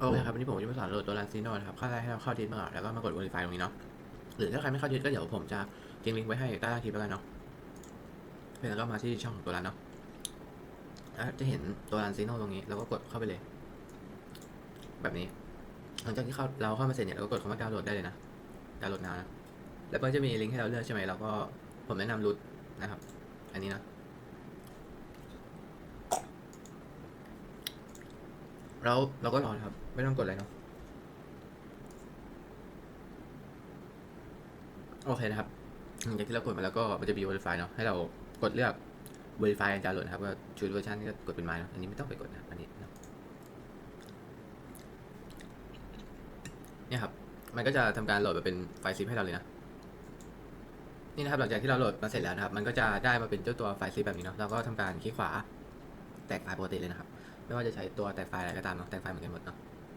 โอเคครับวันนี้ผมจะมาสอนโหลดตัว Lancino นะครับเข้าได้ให้เราเข้าดิสมาก่อนแล้วก็มากด Verify ตรงนี้เนาะหรือถ้าใครไม่เข้าดิสก็เดี๋ยวผมจะทิ้งลิงก์ไว้ให้ใต้ล่างคลิปแล้วกันเนาะแล้วก็มาที่ช่องของตัวร้านเนาะแล้วจะเห็นตัว Lancino ตรงนี้แล้วก็กดเข้าไปเลย แบบนี้ หลังจากที่เข้าเราเข้ามาเสร็จเนี่ยเราก็กดคำว่าดาวน์โหลดได้เลยนะดาวน์โหลดนาวนะแล้วก็จะมีลิงก์ให้เราเลือกใช่ไหมเราก็ผมแนะนำรูทนะครับ อันนี้นะ เราเราก็รอครับ ไม่ต้องกดอะไรเนาะโอเคนะครับหลังจากที่เรากดมาแล้วก็มันจะมี verify เนาะให้เรากดเลือก verify การดาวน์โหลดครับว่าชูดเวอร์ชันนี่ก็กดเป็นไม้เนาะอันนี้ไม่ต้องไปกดนะอันนี้เนาะเนี่ยครับ มันก็จะทำการโหลดมาเป็นไฟล์ซิปให้เราเลยนะนี่นะครับหลังจากที่เราโหลดมาเสร็จแล้วนะครับ มันก็จะได้มาเป็นเจ้าตัวไฟล์ซิปแบบนี้เนาะเราก็ทำการคลิกขวาแตกไฟล์ปกติเลยนะครับ ไม่ว่าจะใช้ตัวแตกไฟล์อะไรก็ตามเนาะแตกไฟล์เหมือนกันหมดเนาะ